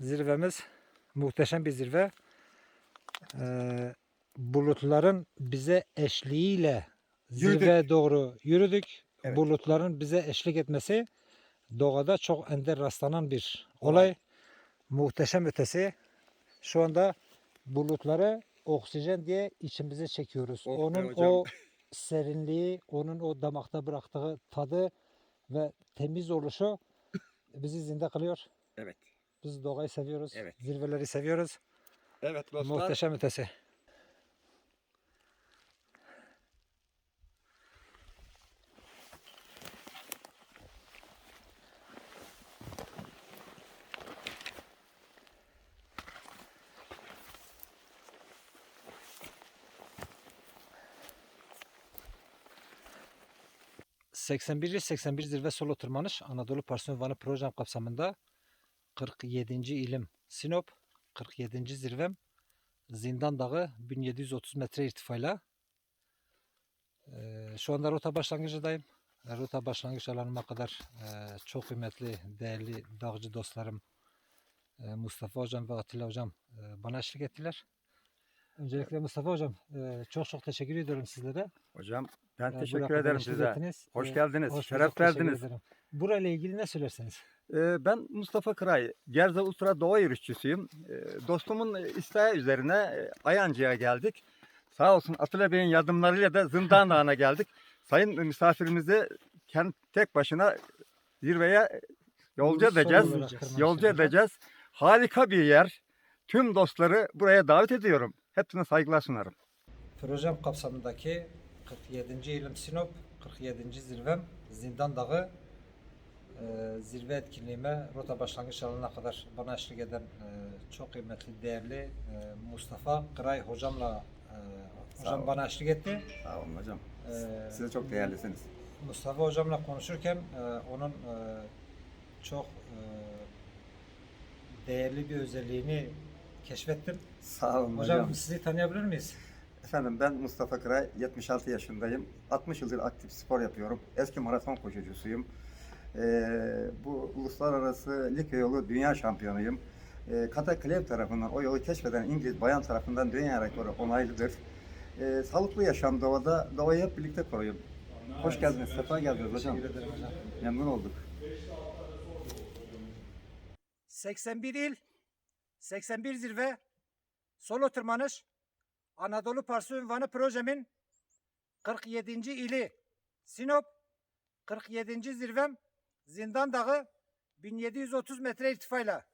zirvemiz muhteşem bir zirve. Ee, bulutların bize eşliğiyle Yürüdük. zirveye doğru yürüdük. Evet. Bulutların bize eşlik etmesi doğada çok ender rastlanan bir olay. Muhteşem ötesi. Şu anda bulutları oksijen diye içimize çekiyoruz. Oh onun hocam. o serinliği, onun o damakta bıraktığı tadı ve temiz oluşu bizi zinde kılıyor. Evet. Biz doğayı seviyoruz. Evet. Zirveleri seviyoruz. Evet dostlar. Muhteşem ötesi. ...81 81 zirve solo tırmanış Anadolu Parsiyon Vanı projem kapsamında 47. ilim Sinop 47. zirvem Zindan Dağı 1730 metre irtifayla. Eee, şu anda rota başlangıcındayım. E, Rota başlangıç alanıma kadar eee, çok kıymetli, değerli dağcı dostlarım eee, Mustafa Hocam ve Atilla Hocam eee, bana eşlik ettiler. Öncelikle Mustafa Hocam eee, çok çok teşekkür ediyorum sizlere. Hocam ben Eee, teşekkür ederim size. ettiniz. Hoş Eee, geldiniz. hoş Şeref verdiniz. Burayla ilgili ne söylersiniz? Ben Mustafa Kıray, Gerze Ultra Doğa yürüyüşçüsüyüm. Dostumun isteği üzerine Ayancı'ya geldik. Sağ olsun Atilla Bey'in yardımlarıyla da Zindan Dağı'na geldik. Sayın misafirimizi kendi tek başına zirveye yolcu edeceğiz. Yolcu edeceğiz. Harika bir yer. Tüm dostları buraya davet ediyorum. Hepsine saygılar sunarım. Projem kapsamındaki 47. ilim Sinop, 47. zirvem Zindan Dağı e, zirve etkinliğime rota başlangıç alanına kadar bana eşlik eden e, çok kıymetli, değerli e, Mustafa Kıray hocamla e, hocam ol. bana eşlik etti. Sağ olun hocam. Ee, Siz de çok değerlisiniz. Mustafa hocamla konuşurken e, onun e, çok e, değerli bir özelliğini keşfettim. Sağ olun Hocam, sizi tanıyabilir miyiz? Efendim ben Mustafa Kıray, 76 yaşındayım. 60 yıldır aktif spor yapıyorum. Eski maraton koşucusuyum. Ee, bu uluslararası Likya yolu dünya şampiyonuyum. Ee, Kata Klev tarafından o yolu keşfeden İngiliz bayan tarafından dünya rekoru onaylıdır. Ee, sağlıklı yaşam doğada, doğayı hep birlikte koruyun. Hoş geldiniz, sefa geldiniz hocam. Memnun olduk. 81 il, 81 zirve, solo tırmanış, Anadolu Parsı Ünvanı projemin 47. ili Sinop, 47. zirvem Zindan Dağı 1730 metre irtifayla.